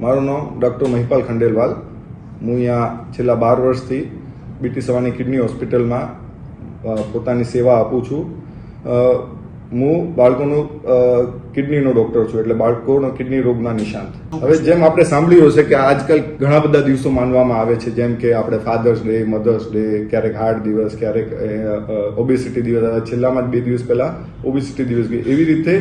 મારું નામ ડૉક્ટર મહિપાલ ખંડેલવાલ. હું અહીંયા છેલ્લા બાર વર્ષથી બીટી સવાની કિડની હોસ્પિટલમાં પોતાની સેવા આપું છું. હું બાળકોનું કિડનીનો ડૉક્ટર છું, એટલે બાળકોનો કિડની રોગના નિશાંત હવે જેમ આપણે સાંભળ્યું હશે કે આજકાલ ઘણા બધા દિવસો માનવામાં આવે છે, જેમ કે આપણે ફાધર્સ ડે મધર્સ ડે ક્યારેક હાર્ટ દિવસ ક્યારેક ઓબેસિટી દિવસ છેલ્લામાં જ બે દિવસ પહેલા ઓબેસિટી દિવસ એવી રીતે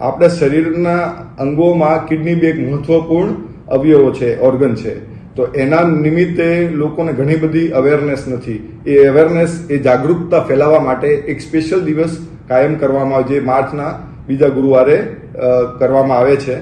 આપણા શરીરના અંગોમાં કિડની બી એક મહત્વપૂર્ણ અવયવો છે ઓર્ગન છે. તો એના નિમિત્તે લોકોને ઘણી બધી અવેરનેસ નથી. એ અવેરનેસ એ જાગૃતતા ફેલાવવા માટે એક સ્પેશિયલ દિવસ કાયમ કરવામાં આવે જે માર્ચના બીજા ગુરુવારે કરવામાં આવે છે.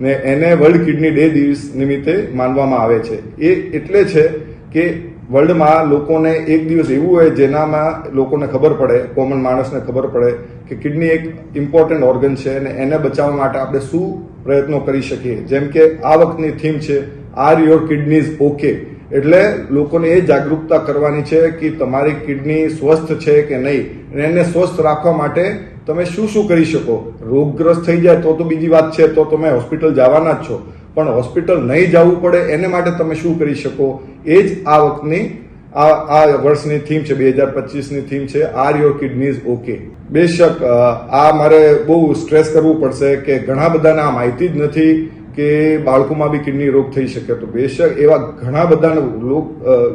ને એને વર્લ્ડ કિડની ડે દિવસ નિમિત્તે માનવામાં આવે છે. એ એટલે છે કે વર્લ્ડમાં લોકોને એક દિવસ એવું હોય જેનામાં લોકોને ખબર પડે કોમન માણસને ખબર પડે કે કિડની એક ઇમ્પોર્ટન્ટ ઓર્ગન છે અને એને બચાવવા માટે આપણે શું પ્રયત્નો કરી શકીએ. જેમ કે આ વખતની થીમ છે આર યોર કિડનીઝ ઓકે એટલે લોકોને એ જાગૃતતા કરવાની છે કે તમારી કિડની સ્વસ્થ છે કે નહીં? અને એને સ્વસ્થ રાખવા માટે તમે શું શું કરી શકો? રોગગ્રસ્ત થઈ જાય તો તો બીજી વાત છે, તો તમે હોસ્પિટલ જવાના જ છો. પણ હોસ્પિટલ નહીં જવું પડે, એને માટે તમે શું કરી શકો? એ જ આ વખતની આ આ વર્ષની થીમ છે, બે હજાર પચીસની થીમ છે આર યોર કિડનીઝ ઓકે. બેશક આ મારે બહુ સ્ટ્રેસ કરવું પડશે કે ઘણા બધાને આ માહિતી જ નથી કે બાળકોમાં બી કિડની રોગ થઈ શકે. તો બેશક એવા ઘણા બધા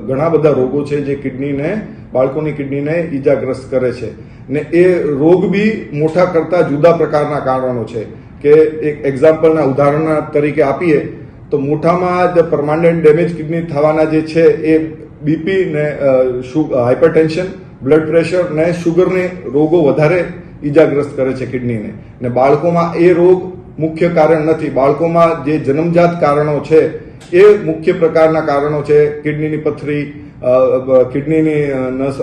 ઘણા બધા રોગો છે જે કિડનીને, બાળકોની કિડનીને ઈજાગ્રસ્ત કરે છે. ને એ રોગ બી મોટા કરતાં જુદા પ્રકારના કારણો છે. કે એક એક્ઝામ્પલના ઉદાહરણ તરીકે આપીએ, તો મોટામાં જે પરમાનન્ટ ડેમેજ કિડની થવાના જે છે, એ બીપી ને હાઇપરટેન્શન બ્લડ પ્રેશર ને શુગરને રોગો વધારે ઈજાગ્રસ્ત કરે છે કિડનીને ને. બાળકોમાં એ રોગ મુખ્ય કારણ નથી. બાળકોમાં જે જન્મજાત કારણો છે, એ મુખ્ય પ્રકારના કારણો છે. કિડનીની પથરી કિડનીની નસ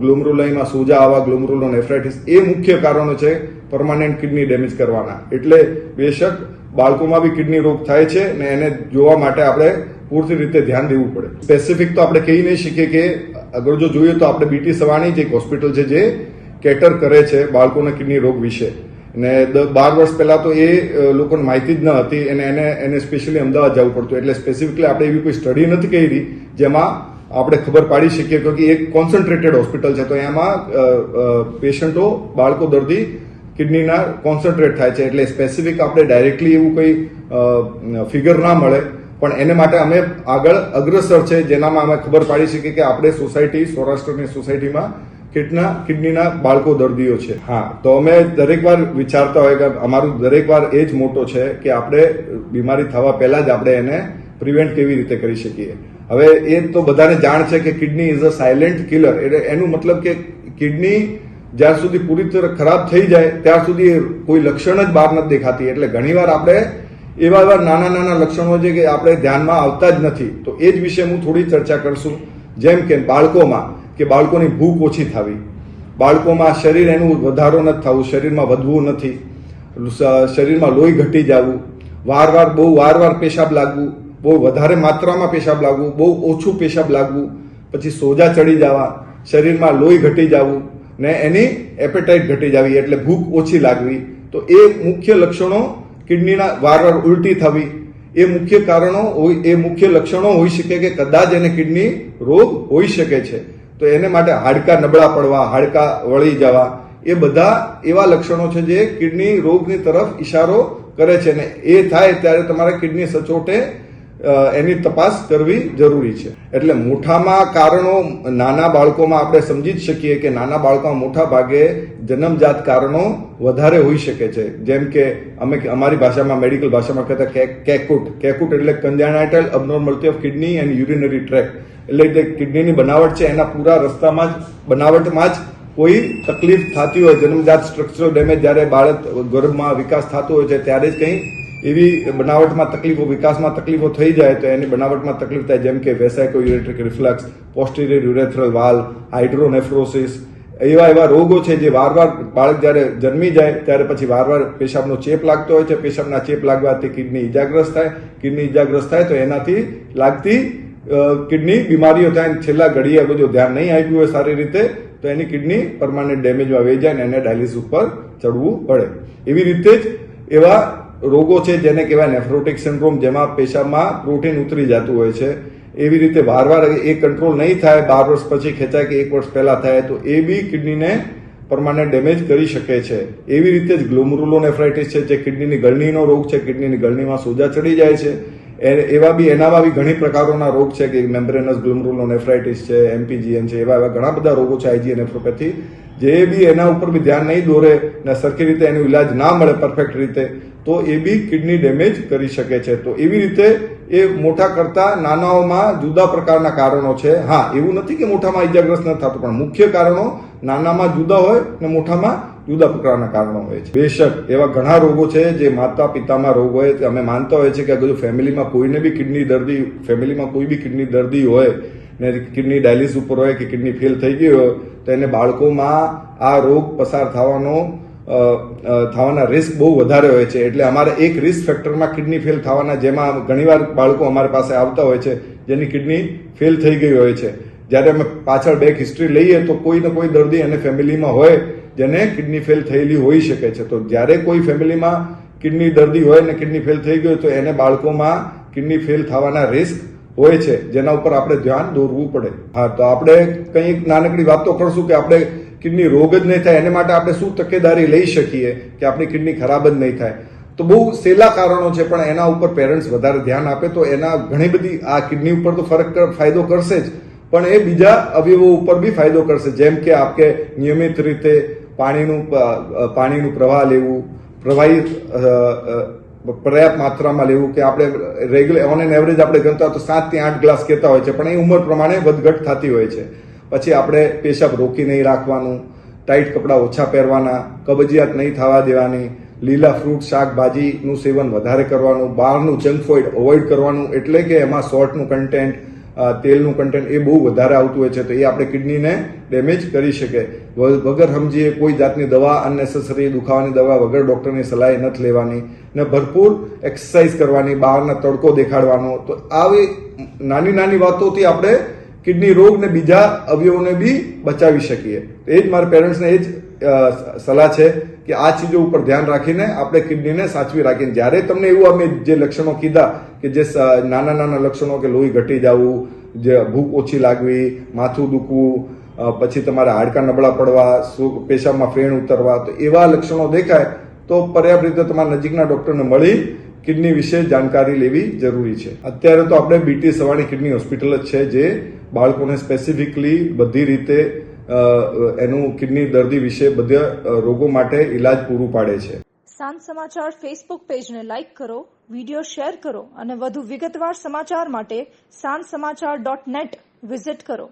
ગ્લોમરુલાઈમાં સોજા આવા ગ્લોમરુલો નેફ્રાઇટિસ એ મુખ્ય કારણો છે પરમાનન્ટ કિડની ડેમેજ કરવાના. એટલે બેશક બાળકોમાં બી કિડની રોગ થાય છે ને એને જોવા માટે આપણે પૂરતી રીતે ધ્યાન દેવું પડે. સ્પેસિફિક તો આપણે કહી નહીં શકીએ કે અગર જો જોઈએ તો આપણે બીટી સવાણી જે એક હોસ્પિટલ છે જે કેટર કરે છે બાળકોના કિડની રોગ વિશે. ને બાર વર્ષ પહેલા તો એ લોકોને માહિતી જ ન હતી અને એને એને સ્પેશિયલી અમદાવાદ જવું પડતું. એટલે સ્પેસિફિકલી આપણે એવી કોઈ સ્ટડી નથી કરી જેમાં આપણે ખબર પાડી શકીએ કે એક કોન્સન્ટ્રેટેડ હોસ્પિટલ છે. તો એમાં પેશન્ટો, બાળકો, દર્દી કિડનીના કોન્સન્ટ્રેટ થાય છે. એટલે સ્પેસિફિક આપણે ડાયરેક્ટલી એવું કોઈ ફિગર ના મળે. પણ એને માટે અમે આગળ અગ્રસર છે, જેનામાં અમે ખબર પાડી શકીએ કે આપણે સોસાયટી, સૌરાષ્ટ્રની સોસાયટીમાં કિડના કિડનીના બાળકો દર્દીઓ છે. હા, તો અમે દરેક વાર વિચારતા હોય કે અમારું દરેક વાર એ જ મોટો છે કે આપણે બીમારી થવા પહેલા જ આપણે એને પ્રિવેન્ટ કેવી રીતે કરી શકીએ. હવે એ તો બધાને જાણ છે કે kidney is a silent killer. એટલે એનું મતલબ કે કિડની જ્યાર સુધી પૂરી તરફ ખરાબ થઈ જાય ત્યાર સુધી કોઈ લક્ષણ જ બહાર નથી દેખાતી. એટલે ઘણીવાર આપણે એવા એવા નાના નાના લક્ષણો છે કે આપણે ધ્યાનમાં આવતા જ નથી. તો એ જ વિશે હું થોડી ચર્ચા કરશું. જેમ કે બાળકોમાં કે બાળકોની ભૂખ ઓછી થવી. બાળકોમાં શરીર એનું વધારો નથી થવું, શરીરમાં વધવું નથી. શરીરમાં લોહી ઘટી જવું. વાર વાર બહુ વાર વાર પેશાબ લાગવું. બહુ વધારે માત્રામાં પેશાબ લાગવું. બહુ ઓછું પેશાબ લાગવું. પછી સોજા ચડી જવા. શરીરમાં લોહી ઘટી જવું ને એની એપેટાઇટ ઘટી જવી. એટલે ભૂખ ઓછી લાગવી. તો એ મુખ્ય લક્ષણો કિડનીના વાર વાર ઉલટી થવી એ મુખ્ય કારણો હોય, એ મુખ્ય લક્ષણો હોઈ શકે કે કદાચ એને કિડની રોગ હોઈ શકે છે. તો એને માટે હાડકા નબળા પડવા, હાડકા વળી જવા, એ બધા એવા લક્ષણો છે જે કિડની રોગની તરફ ઈશારો કરે છે. ને એ થાય ત્યારે તમારે કિડની સચોટે એની તપાસ કરવી જરૂરી છે. એટલે મોટામાં કારણો નાના બાળકોમાં આપણે સમજી જ શકીએ કે નાના બાળકોમાં મોટા ભાગે જન્મજાત કારણો વધારે હોઈ શકે છે. જેમ કે અમે અમારી ભાષામાં, મેડિકલ ભાષામાં કહેતા કે- કેકુટ. કેકુટ એટલે congenital abnormality of kidney and urinary tract એટલે જે કિડનીની બનાવટ છે, એના પૂરા રસ્તામાં જ, બનાવટમાં જ કોઈ તકલીફ થતી હોય, જન્મજાત સ્ટ્રક્ચરલ ડેમેજ જ્યારે બાળક ગર્ભમાં વિકાસ થતો હોય છે, ત્યારે જ કંઈ એવી બનાવટમાં તકલીફો, વિકાસમાં તકલીફો થઈ જાય તો એની બનાવટમાં તકલીફ થાય, જેમ કે વેસાયકો યુરેટ્રિક રિફ્લક્સ, પોસ્ટિરિયર યુરેથ્રલ વાલ, હાઇડ્રોનેફ્રોસિસ, એવા એવા રોગો છે જે વાર વાર બાળક જ્યારે જન્મી જાય, ત્યારે પછી વાર વાર પેશાબનો ચેપ લાગતો હોય છે. પેશાબના ચેપ લાગવાથી કિડની ઇજાગ્રસ્ત થાય. કિડની ઇજાગ્રસ્ત થાય તો એનાથી લાગતી કિડની બીમારીઓ થાય. છેલ્લા ઘડીએ બધું ધ્યાન નહીં આપ્યું હોય સારી રીતે, તો એની કિડની પરમાનન્ટ ડેમેજમાં વહી જાય અને એને ડાયાલિસિસ ઉપર ચડવું પડે. એવી રીતે જ એવા રોગો છે જેને કહેવાય નેફ્રોટિક સિન્ડ્રોમ, જેમાં પેશાબમાં પ્રોટીન ઉતરી જતું હોય છે. એવી રીતે વાર વાર એ કંટ્રોલ નહીં થાય, બાર વર્ષ પછી ખેંચાય કે એક વર્ષ પહેલા થાય, તો એ બી કિડનીને પરમાનન્ટ ડેમેજ કરી શકે છે. એવી રીતે જ ગ્લોમરુલોનેફ્રાઇટિસ છે, જે કિડનીની ગળણીનો રોગ છે, કિડનીની ગળણીમાં સોજા ચડી જાય છે. એવા બી એનામાં બી ઘણી પ્રકારોના રોગ છે કે મેમ્બ્રેનસ ગ્લોમરુલોનેફ્રાઇટિસ છે, એમપીજીએન છે, એવા એવા ઘણા બધા રોગો છે આઈજી નેફ્રોપેથી જે બી એના ઉપર બી ધ્યાન નહીં દોરે ને સરખી રીતે એનો ઇલાજ ના મળે પરફેક્ટ રીતે, તો એ બી કિડની ડેમેજ કરી શકે છે. તો એવી રીતે એ મોટા કરતા નાનાઓમાં જુદા પ્રકારના કારણો છે. હા, એવું નથી કે મોટામાં ઇજાગ્રસ્ત ન થતું, પણ મુખ્ય કારણો નાનામાં જુદા હોય ને મોટામાં જુદા પ્રકારના કારણો હોય છે. બેશક એવા ઘણા રોગો છે જે માતા પિતામાં રોગ હોય અમે માનતા હોય છે કે જો ફેમિલીમાં કોઈને બી કિડની દર્દી ફેમિલીમાં કોઈ બી કિડની દર્દી હોય ને કિડની ડાયાલિસિસ ઉપર હોય કે કિડની ફેલ થઈ ગઈ હોય, તો એને બાળકોમાં આ રોગ પસાર થવાનો થવાના રિસ્ક બહુ વધારે હોય છે. એટલે અમારે એક રિસ્ક ફેક્ટરમાં કિડની ફેલ થવાના જેમાં ઘણીવાર બાળકો અમારી પાસે આવતા હોય છે, જેની કિડની ફેલ થઈ ગઈ હોય છે. જ્યારે અમે પાછળ બેક હિસ્ટ્રી લઈએ, તો કોઈ ને કોઈ દર્દી અને ફેમિલીમાં હોય, જેને કિડની ફેલ થયેલી હોઈ શકે છે. તો જ્યારે કોઈ ફેમિલીમાં કિડની દર્દી હોય ને કિડની ફેલ થઈ ગઈ હોય, તો એને બાળકોમાં કિડની ફેલ થવાના રિસ્ક હોય છે, જેના ઉપર આપણે ધ્યાન દોરવું પડે. હા, તો આપણે કંઈક નાનકડી વાત તો કરશું કે આપણે કિડની રોગ જ નહીં થાય, એને માટે આપણે શું તકેદારી લઈ શકીએ કે આપણી કિડની ખરાબ જ નહીં થાય? તો બહુ સેલા કારણો છે, પણ એના ઉપર પેરેન્ટ્સ વધારે ધ્યાન આપે, તો એના ઘણી બધી આ કિડની ઉપર તો ફરક ફાયદો કરશે જ. પણ એ બીજા અવયવો ઉપર બી ફાયદો કરશે, જેમ કે આપકે નિયમિત રીતે પાણીનું પાણીનું પ્રવાહ લેવું, પ્રવાહી પર્યાપ્ત માત્રામાં લેવું કે આપણે રેગ્યુલર ઓન એન એવરેજ આપણે ગણતા તો સાતથી આઠ ગ્લાસ કહેતા હોય છે, પણ એ ઉંમર પ્રમાણે વધઘટ થતી હોય છે. પછી આપણે પેશાબ રોકી નહીં રાખવાનું, ટાઈટ કપડાં ઓછા પહેરવાના, કબજિયાત નહીં થવા દેવાની, લીલા ફ્રૂટ, શાકભાજીનું સેવન વધારે કરવાનું, બહારનું જંક ફૂડ અવોઇડ કરવાનું, એટલે કે એમાં સોલ્ટનું કન્ટેન્ટ તેલનું કન્ટેન્ટ એ બહુ વધારે આવતું હોય છે, તો એ આપણે કિડનીને ડેમેજ કરી શકે. વગર સમજીએ કોઈ જાતની દવા અનનેસેસરી દુખાવાની દવા વગર ડૉક્ટરની સલાહ નથી લેવાની ને ભરપૂર એક્સરસાઇઝ કરવાની, બહારના તડકો દેખાડવાનો. તો આવી નાની નાની વાતોથી આપણે કિડની રોગ ને બીજા અવયવોને બી બચાવી શકીએ. એ જ મારા પેરેન્ટ્સને એ જ સલાહ છે કે આ ચીજો ઉપર ધ્યાન રાખીને આપણે કિડનીને સાચવી રાખીને જ્યારે તમને એવું અમે જે લક્ષણો કીધા કે જે નાના નાના લક્ષણો કે લોહી ઘટી જવું, જે ભૂખ ઓછી લાગવી, માથું દુખવું પછી તમારા હાડકા નબળા પડવા પેશાબમાં ફેણ ઉતરવા, તો એવા લક્ષણો દેખાય, તો પર્યાપ્ત રીતે તમારા નજીકના ડોક્ટરને મળી કિડની વિશે જાણકારી લેવી જરૂરી છે. અત્યારે તો આપણે બીટી સવાણી કિડની હોસ્પિટલ જ છે જે બાળકોને સ્પેસિફિકલી બધી રીતે એનું કિડની દર્દી વિશે બધા રોગો માટે ઈલાજ પૂરું પાડે છે. સાંજ સમાચાર ફેસબુક પેજને લાઇક કરો વિડિયો શેર કરો અને વધુ વિગતવાર સમાચાર માટે સાંજ સમાચાર ડોટ નેટ વિઝિટ કરો.